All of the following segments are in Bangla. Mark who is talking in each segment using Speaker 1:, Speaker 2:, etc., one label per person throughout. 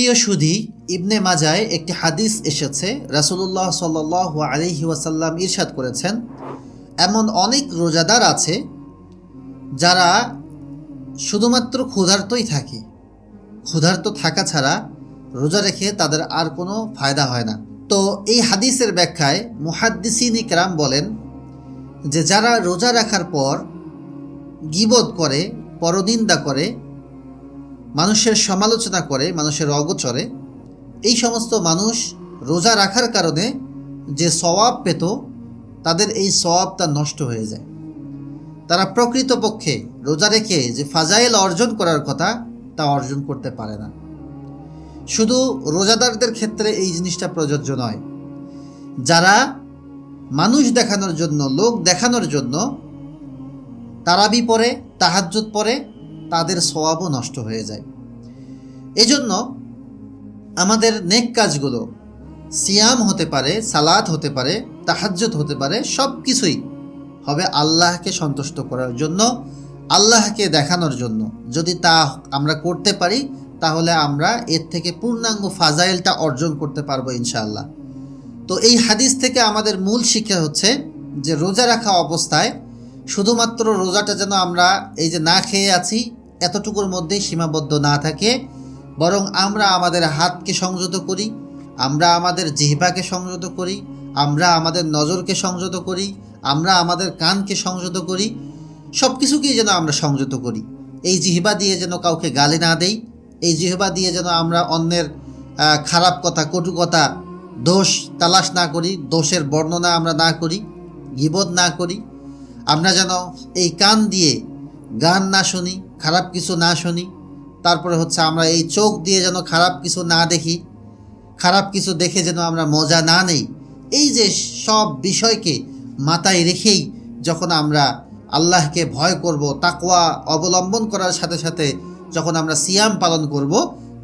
Speaker 1: প্রিয় সুধী, ইবনে মাজায় একটি হাদিস এসেছে, রাসূলুল্লাহ সাল্লাহ আলহি ওয়াসাল্লাম ইরশাদ করেছেন, এমন অনেক রোজাদার আছে যারা শুধুমাত্র ক্ষুধার্তই থাকে। ক্ষুধার্ত থাকা ছাড়া রোজা রেখে তাদের আর কোনো ফায়দা হয় না। তো এই হাদিসের ব্যাখ্যায় মুহাদ্দিসিন ইকরাম বলেন যে, যারা রোজা রাখার পর গিবত করে, পরনিন্দা করে মানুষের সমালোচনা করে, মানুষের অগোচরে, এই সমস্ত মানুষ রোজা রাখার কারণে যে সওয়াব পেত, তাদের এই সওয়াবটা নষ্ট হয়ে যায়। তারা প্রকৃতপক্ষে রোজা রেখে যে ফাজাইল অর্জন করার কথা, তা অর্জন করতে পারে না। শুধু রোজাদারদের ক্ষেত্রে এই জিনিসটা প্রযোজ্য নয়। যারা মানুষ দেখানোর জন্য, লোক দেখানোর জন্য তারাবি পরে তাহাজ্জুদ পরে তাদের সওয়াবও নষ্ট হয়ে যায়। এজন্য আমাদের নেক কাজগুলো সিয়াম হতে পারে সালাদ হতে পারে, তাহাজ্জুদ হতে পারে সব কিছুই হবে আল্লাহকে সন্তুষ্ট করার জন্য, আল্লাহকে দেখানোর জন্য। যদি তা আমরা করতে পারি, তাহলে আমরা এর থেকে পূর্ণাঙ্গ ফাজাইলটা অর্জন করতে পারব ইনশাআল্লাহ। তো এই হাদিস থেকে আমাদের মূল শিক্ষা হচ্ছে যে রোজা রাখা অবস্থায় শুধুমাত্র রোজাটা যেন আমরা এই যে না খেয়ে আছি এতটুকুর মধ্যেই সীমাবদ্ধ না থাকে, বরং আমরা আমাদের হাতকে সংযত করি, আমরা আমাদের জিহ্বাকে সংযত করি, আমরা আমাদের নজরকে সংযত করি, আমরা আমাদের কানকে সংযত করি সব কিছুকেই যেন আমরা সংযত করি। এই জিহ্বা দিয়ে যেন কাউকে গালি না দেই, এই জিহ্বা দিয়ে যেন আমরা অন্যের খারাপ কথা, কটু কথা, দোষ তালাশ না করি, দোষের বর্ণনা আমরা না করি, গিবদ না করি, আমরা যেন এই কান দিয়ে গান না শুনি খারাপ কিছু না শুনি। তারপরে হচ্ছে আমরা এই চোখ দিয়ে যেন খারাপ কিছু না দেখি, খারাপ কিছু দেখে যেন আমরা মজা না নেই। এই যে সব বিষয়কে মাথায় রেখেই যখন আমরা আল্লাহকে ভয় করব, তাকওয়া অবলম্বন করার সাথে সাথে যখন আমরা সিয়াম পালন করব,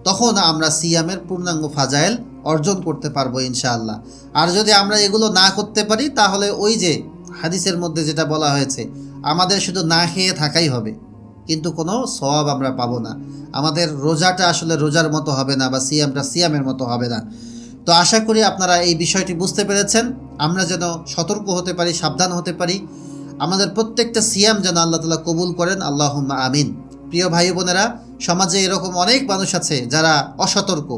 Speaker 1: তখন আমরা সিয়ামের পূর্ণাঙ্গ ফাজাইল অর্জন করতে পারব ইনশাআল্লাহ। আর যদি আমরা এগুলো না করতে পারি, তাহলে ওই যে হাদিসের মধ্যে যেটা বলা হয়েছে, আমাদের শুধু না খেয়ে থাকাই হবে। কিন্তু কোনো সওয়াব আমরা পাবো না। আমাদের রোজাটা আসলে রোজার মতো হবে না বা সিয়ামটা সিয়ামের মতো হবে না। তো আশা করি আপনারা এই বিষয়টি বুঝতে পেরেছেন। আমরা যেন সতর্ক হতে পারি, সাবধান হতে পারি। আমাদের প্রত্যেকটা সিয়াম যেন আল্লাহ তালা কবুল করেন। আল্লাহ আমিন। প্রিয় ভাই বোনেরা, সমাজে এরকম অনেক মানুষ আছে যারা অসতর্ক,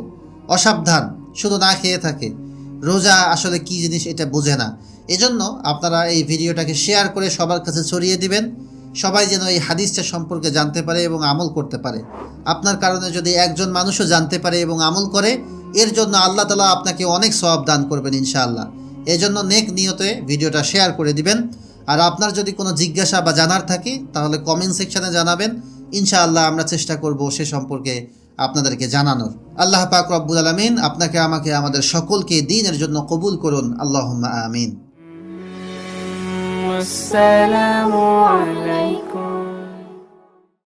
Speaker 1: অসাবধান, শুধু না খেয়ে থাকে। রোজা আসলে কি জিনিস এটা বোঝে না। এজন্য আপনারা এই ভিডিওটাকে শেয়ার করে সবার কাছে ছড়িয়ে দিবেন। সবাই যেন এই হাদিসটা সম্পর্কে জানতে পারে এবং আমল করতে পারে। আপনার কারণে যদি একজন মানুষও জানতে পারে এবং আমল করে, এর জন্য আল্লাহ তালা আপনাকে অনেক সওয়াব দান করবেন ইনশাআল্লাহ। এজন্য নেক নিয়তে ভিডিওটা শেয়ার করে দিবেন। আর আপনার যদি কোনো জিজ্ঞাসা বা জানার থাকে, তাহলে কমেন্ট সেকশানে জানাবেন। ইনশাআল্লাহ আমরা চেষ্টা করব সে সম্পর্কে আপনাদেরকে জানানোর। আল্লাহ পাক রব্বুল আলমিন আপনাকে, আমাকে, আমাদের সকলকে দিনের জন্য কবুল করুন। আল্লাহ আমিন।
Speaker 2: والسلام عليكم